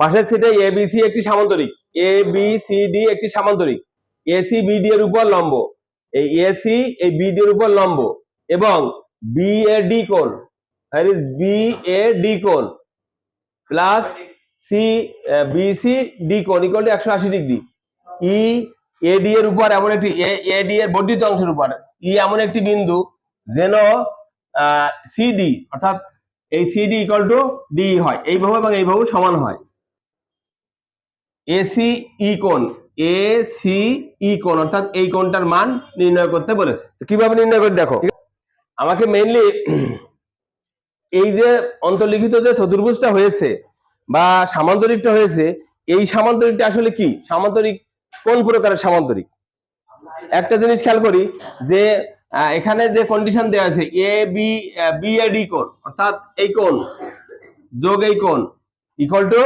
পাশের সেটে এ B C একটি সামান্তরিক। এ বি সি ডি একটি সামান্তরিক। এসি বিডি এর উপর লম্ব। এই এসি এই বিডি এর উপর লম্ব। এবং বি এ ডি কোণ। বি এ ডি কোণ। প্লাস সি বিসি ডি কোণ ইকুয়াল টু একশো আশি ডিগ্রি ই এডি এর উপর এমন একটি এ এডি এর বর্ধিত অংশের উপর। ই এমন একটি বিন্দু যেন সিডি অর্থাৎ এই সিডি ইকুয়াল টু ডি হয়। এইভাবে এবং এইভাবে সমান হয়। AC E A C E কোণ, অর্থাৎ এই মান নির্ণয় করতে বলেছে। কীভাবে নির্ণয় করে দেখো, আমাকে মেইনলি এই যে অন্তর্লিখিত যে চতুর্ভুজটা হয়েছে বা সামান্তরিকটা হয়েছে, এই সামান্তরিকটা আসলে কি? সামান্তরিক কোন প্রকারের সামান্তরিক? একটা জিনিস খেয়াল করি যে এখানে যে কন্ডিশন দেওয়া আছে A B B A D কোণ, অর্থাৎ এই কোণ, যোগ এই কোণ ইকুয়াল টু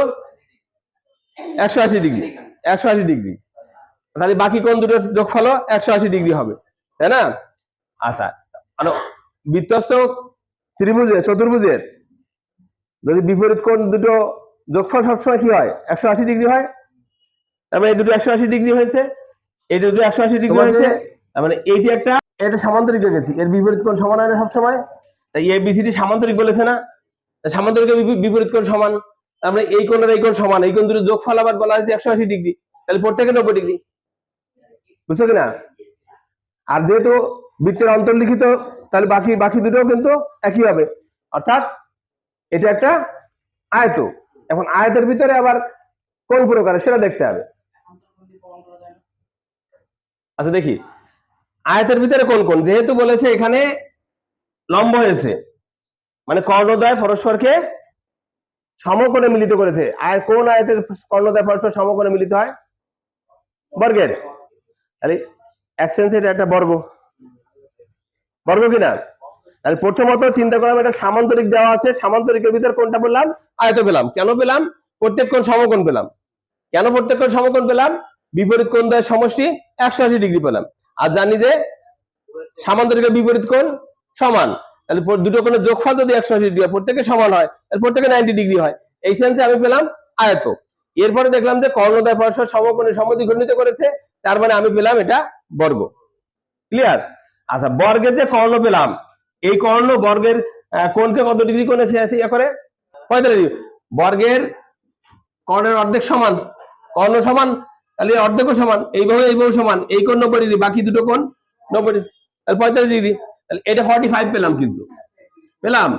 একশো আশি ডিগ্রি একশো আশি ডিগ্রি। তাহলে বাকি কোণ দুটো যোগফল? একশো আশি ডিগ্রি হবে তাই না? আচ্ছা। মানে বৃত্তস্থ ত্রিভুজের চতুর্ভুজের যদি বিপরীত কোণ দুটো যোগফল সবসময় কি হয়? একশো আশি ডিগ্রি হয়। তার মানে এই দুটো একশো আশি ডিগ্রি হয়েছে এই দুটো একশো আশি ডিগ্রি হয়েছে তার মানে এইটি একটা এটা সামান্তরিক গেছি এর বিপরীত কোণ সমান হয় না সবসময়। তাই এ বিসিডি সামান্তরিক বলেছে না? তাই সামান্তরিকের বিপরীত কোণ সমান মানে এই কোণের এই কোণ সমান, এই কোণ দুটো যোগফল আবার বলা হয়েছে একশো আশি ডিগ্রি। তাহলে প্রত্যেকে নব্বই ডিগ্রি। বুঝছ কিনা? আর যেহেতু বৃত্তের অন্তর্লিখিত, তাহলে বাকি বাকি দুটো কিন্তু একই হবে। অর্থাৎ এটা একটা আয়ত। এখন আয়তের ভিতরে আবার কোন প্রকারের সেটা দেখতে হবে। আচ্ছা দেখি। আয়তের ভিতরে কোন কোন যেহেতু বলেছে এখানে লম্ব হয়েছে। মানে কর্ণদ্বয় পরস্পরকে সমকোণে মিলিত করেছে। আয়, কোন আয়তের কর্ণদ্বয় পরস্পর সমকোণে মিলিত হয়? বর্গের। তাহলে এক এটা একটা বর্গ। বর্গ কিনা? তাহলে প্রথমত চিন্তা করলাম, এটা সামান্তরিক দেওয়া আছে। সামান্তরিকের ভিতর কোনটা বললাম আয়ত পেলাম। কেন পেলাম? প্রত্যেক কোণ সমকোণ পেলাম। কেন প্রত্যেক কোণ সমকোণ পেলাম? বিপরীত কোণ দ্বয়ের সমষ্টি একশো আশি ডিগ্রি পেলাম। আর জানি যে সামান্তরিকের বিপরীত কোণ সমান। তাহলে দুটো কোণের যোগফল যদি একশো আশি ডিগ্রি হয়, প্রত্যেকে সমান হয়, তাহলে প্রত্যেকে নাইনটি ডিগ্রি হয়। এই সেন্সে আমি পেলাম আয়ত। এরপরে দেখলাম যে কর্ণদ্বয় পরস্পর সমকোণে সমদ্বি ঘূর্ণিত করেছে, তার মানে আমি পেলাম এটা বর্গ। ক্লিয়ার আচ্ছা বর্গের যে কর্ণ পেলাম, এই কর্ণ বর্গের কোণকে কত ডিগ্রি কোণে ইয়া করে? পঁয়তাল্লিশ বর্গের কর্ণের অর্ধেক সমান, কর্ণ সমান, তাহলে অর্ধেকও সমান, এইভাবে এইভাবে সমান, এই কোণ নব্বই ডিগ্রি, বাকি দুটো কোণ নব্বই পঁয়তাল্লিশ ডিগ্রি। এটা ফর্টি ফাইভ পেলাম কিন্তু। পেলাম?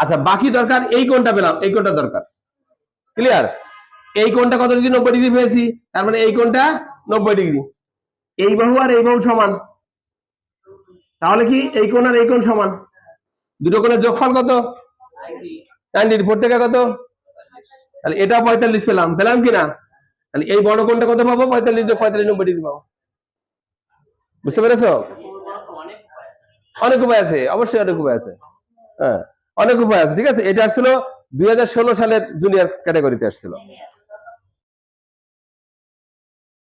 আচ্ছা বাকি দরকার, এই কোনটা পেলাম, এই কোনটা দরকার। ক্লিয়ার এই কোনটা কত ডিগ্রি নব্বই ডিগ্রি পেয়েছি। তার মানে এই কোনটা নব্বই ডিগ্রি এই বাহু আর এই বাহু সমান। তাহলে কি এই কোণ আর এই কোণ সমান? দুটো কোণের যোগফল কত? নাইনটি ফোর থেকে কত? তাহলে এটা পঁয়তাল্লিশ পেলাম। পেলাম কি না তাহলে এই বড় কোণটা কত পাবো? পঁয়তাল্লিশ পঁয়তাল্লিশ, নব্বই ডিগ্রি পাবো। বুঝতে পেরেছ? অনেক উপায় আছে, অবশ্যই অনেক উপায় আছে। হ্যাঁ অনেক উপায় আছে, ঠিক আছে? এটা আসছিল দুই হাজার ষোলো সালের জুনিয়র ক্যাটাগরিতে আসছিল।